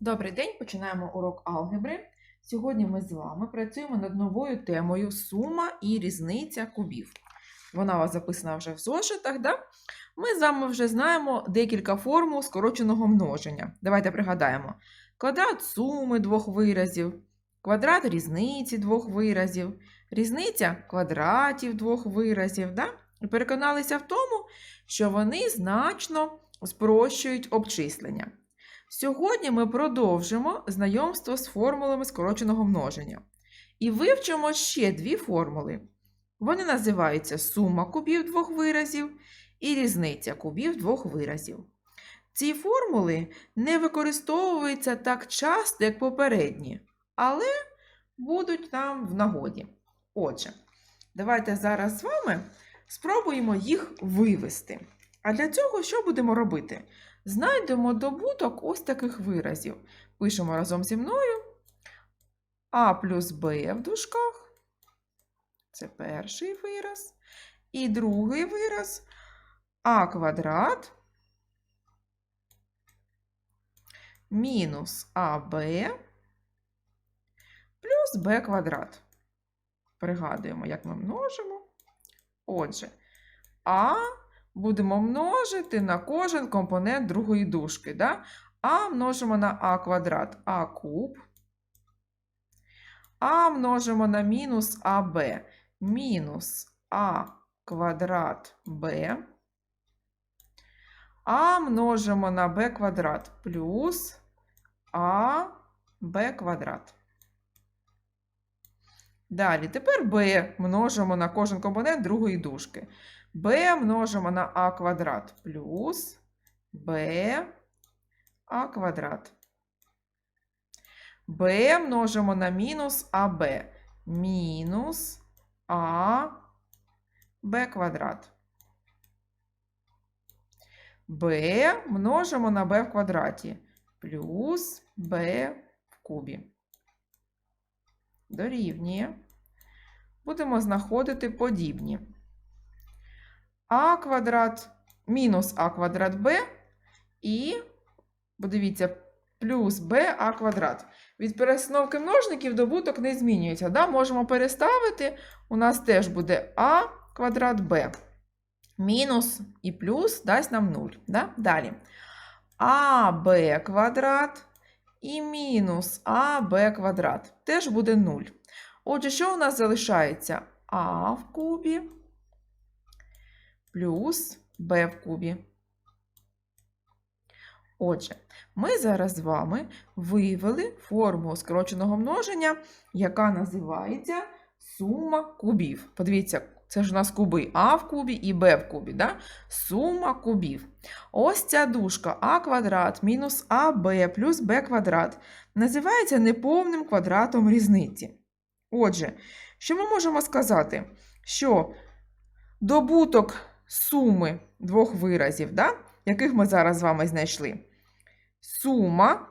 Добрий день, починаємо урок алгебри. Сьогодні ми з вами працюємо над новою темою сума і різниця кубів. Вона у вас записана вже в зошитах. Да? Ми з вами вже знаємо декілька формул скороченого множення. Давайте пригадаємо: квадрат суми двох виразів, квадрат різниці двох виразів, різниця квадратів двох виразів. Да? І переконалися в тому, що вони значно спрощують обчислення. Сьогодні ми продовжимо знайомство з формулами скороченого множення і вивчимо ще дві формули. Вони називаються сума кубів двох виразів і різниця кубів двох виразів. Ці формули не використовуються так часто, як попередні, але будуть нам в нагоді. Отже, давайте зараз з вами спробуємо їх вивести. А для цього що будемо робити? Знайдемо добуток ось таких виразів. Пишемо разом зі мною А плюс Б в дужках. Це перший вираз. І другий вираз А квадрат мінус АБ плюс Б квадрат. Пригадуємо, як ми множимо. Отже, А будемо множити на кожен компонент другої дужки. Да? А множимо на А квадрат А куб. А множимо на мінус АБ. Мінус А квадрат Б. А множимо на Б квадрат плюс А Б квадрат. Далі, тепер b множимо на кожен компонент другої дужки. b множимо на а квадрат плюс b а квадрат. b множимо на мінус аб. Мінус а b квадрат. b множимо на b в квадраті плюс b в кубі дорівнює. Будемо знаходити подібні. А квадрат мінус А квадрат Б і, подивіться, плюс Б А квадрат. Від перестановки множників добуток не змінюється. Да? Можемо переставити. У нас теж буде А квадрат Б. Мінус і плюс дасть нам 0. Да? Далі. АБ квадрат і мінус АБ квадрат. Теж буде 0. Отже, що у нас залишається? А в кубі плюс Б в кубі. Отже, ми зараз з вами вивели формулу скороченого множення, яка називається сума кубів. Подивіться, це ж у нас куби А в кубі і Б в кубі. Да? Сума кубів. Ось ця дужка А квадрат мінус АБ плюс Б квадрат називається неповним квадратом різниці. Отже, що ми можемо сказати? Що добуток суми двох виразів, да? яких ми зараз з вами знайшли, сума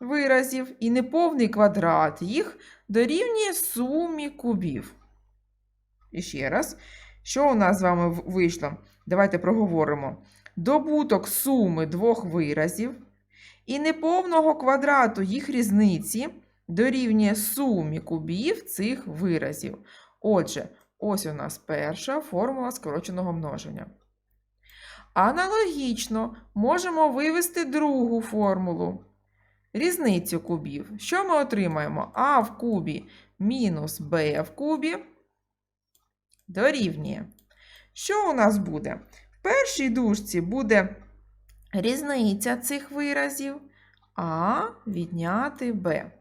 виразів і неповний квадрат їх дорівнює сумі кубів. І ще раз, що у нас з вами вийшло? Давайте проговоримо. Добуток суми двох виразів і неповного квадрату їх різниці дорівнює сумі кубів цих виразів. Отже, ось у нас перша формула скороченого множення. Аналогічно можемо вивести другу формулу. Різницю кубів. Що ми отримаємо? А в кубі мінус Б в кубі дорівнює. Що у нас буде? В першій дужці буде різниця цих виразів А відняти Б.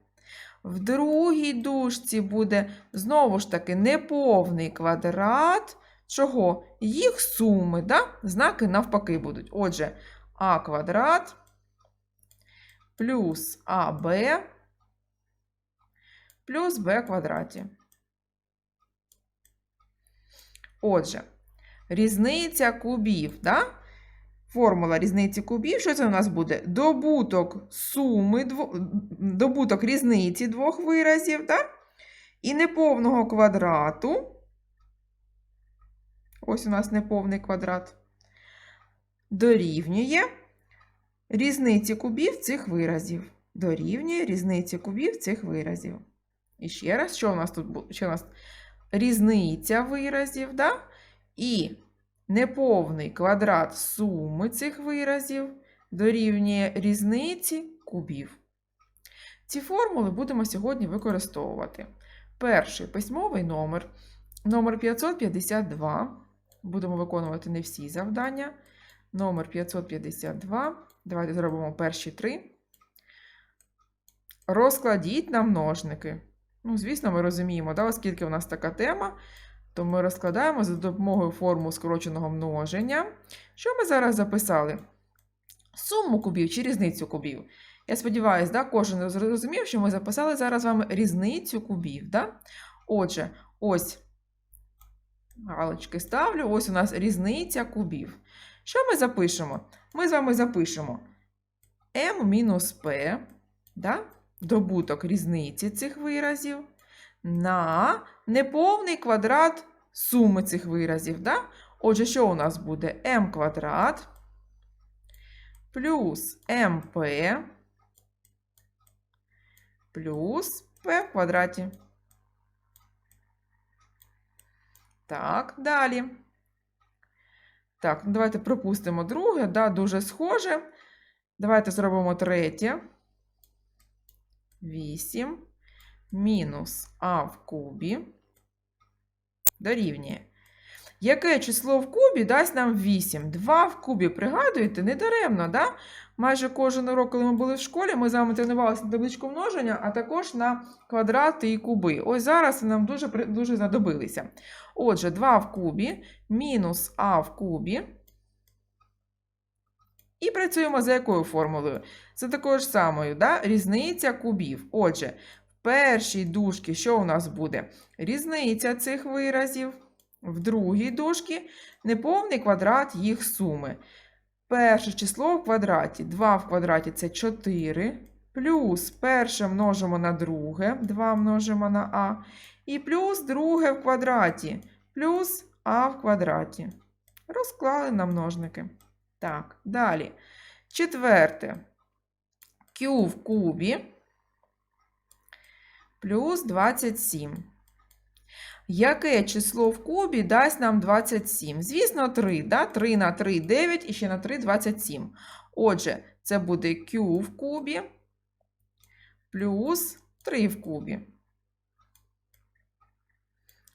В другій дужці буде знову ж таки неповний квадрат. Чого? Їх суми, да? знаки навпаки будуть. Отже, А квадрат плюс АБ плюс Б квадраті. Отже, різниця кубів, да? Формула різниці кубів, що це у нас буде? Добуток суми, добуток різниці двох виразів, да? і неповного квадрату. Ось у нас неповний квадрат. Дорівнює різниці кубів цих виразів. дорівнює різниці кубів цих виразів. І ще раз, що у нас тут? Що? Різниця виразів, да? і неповний квадрат суми цих виразів дорівнює різниці кубів. Ці формули будемо сьогодні використовувати. Перший письмовий номер, номер 552. Будемо виконувати не всі завдання. Номер 552. Давайте зробимо перші три. Розкладіть на множники. Ну, звісно, ми розуміємо, да, оскільки у нас така тема, то ми розкладаємо за допомогою формул скороченого множення. Що ми зараз записали? Суму кубів чи різницю кубів. Я сподіваюся, да, кожен зрозумів, що ми записали зараз з вами різницю кубів. Да? Отже, ось галочки ставлю, ось у нас різниця кубів. Що ми запишемо? Ми з вами запишемо m-p, да? Добуток різниці цих виразів на неповний квадрат суми цих виразів. Да? Отже, що у нас буде m квадрат плюс mp плюс p в квадраті. Так, далі. Так, ну давайте пропустимо друге, да, дуже схоже. Давайте зробимо третє. 8 мінус а в кубі дорівнює. Яке число в кубі дасть нам 8? 2 в кубі, пригадуєте, недаремно, да? Майже кожен урок, коли ми були в школі, ми з вами тренувалися на табличку множення, а також на квадрати і куби. Ось зараз нам дуже, дуже знадобилися. Отже, 2 в кубі мінус а в кубі. І працюємо за якою формулою? Це такою ж самою, да? різниця кубів. Отже, в першій дужці що у нас буде? Різниця цих виразів. В другій дужці неповний квадрат їх суми. Перше число в квадраті. 2 в квадраті це 4. Плюс перше множимо на друге, 2 множимо на а. І плюс друге в квадраті. Плюс а в квадраті. Розклали на множники. Так, далі. Четверте. Q в кубі плюс 27. Яке число в кубі дасть нам 27? Звісно, 3. Да? 3 на 3 9 і ще на 3 27. Отже, це буде Q в кубі плюс 3 в кубі.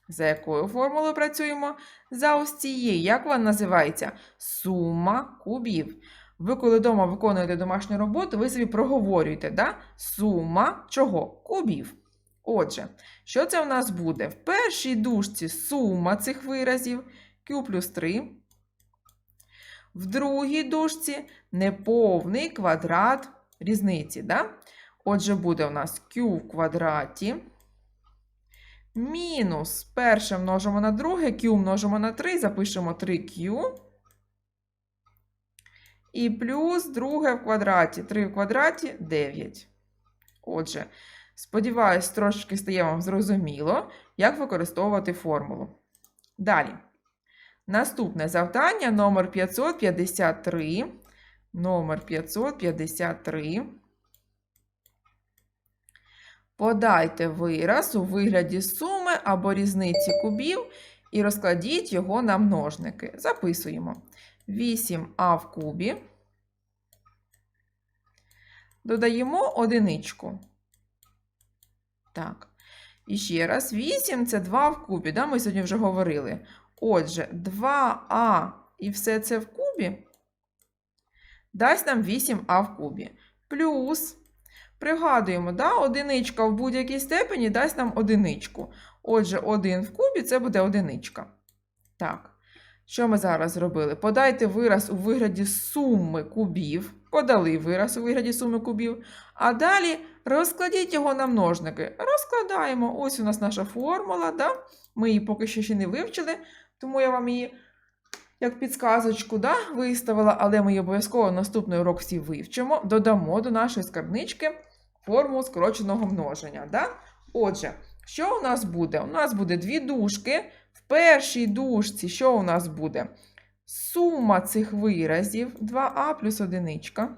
За якою формулою працюємо? За ось цією. Як вона називається? Сума кубів. Ви, коли вдома виконуєте домашню роботу, ви собі проговорюєте, да? сума чого? Кубів. Отже, що це у нас буде? В першій дужці сума цих виразів Q плюс 3. В другій дужці неповний квадрат різниці. Да? Отже, буде у нас Q в квадраті. Мінус перше множимо на друге, Q множимо на 3, запишемо 3Q. І плюс друге в квадраті. 3 в квадраті 9. Отже, сподіваюсь, трошки стає вам зрозуміло, як використовувати формулу. Далі. Наступне завдання номер 553. Номер 553. Подайте вираз у вигляді суми або різниці кубів і розкладіть його на множники. Записуємо. 8а в кубі. Додаємо одиничку. Так. І ще раз, 8 це 2 в кубі. Да? Ми сьогодні вже говорили. Отже, 2а і все це в кубі дасть нам 8а в кубі. Плюс, пригадуємо, да? одиничка в будь-якій степені дасть нам одиничку. Отже, 1 в кубі це буде одиничка. Так. Що ми зараз зробили? Подайте вираз у вигляді суми кубів. Подали вираз у вигляді суми кубів. А далі розкладіть його на множники. Розкладаємо. Ось у нас наша формула. Да? Ми її поки що ще не вивчили, тому я вам її, як підсказочку, да, виставила, але ми її обов'язково наступний урок всі вивчимо. Додамо до нашої скарбнички формулу скороченого множення. Да? Отже, що у нас буде? У нас буде дві дужки. В першій дужці що у нас буде? Сума цих виразів 2а плюс одиничка.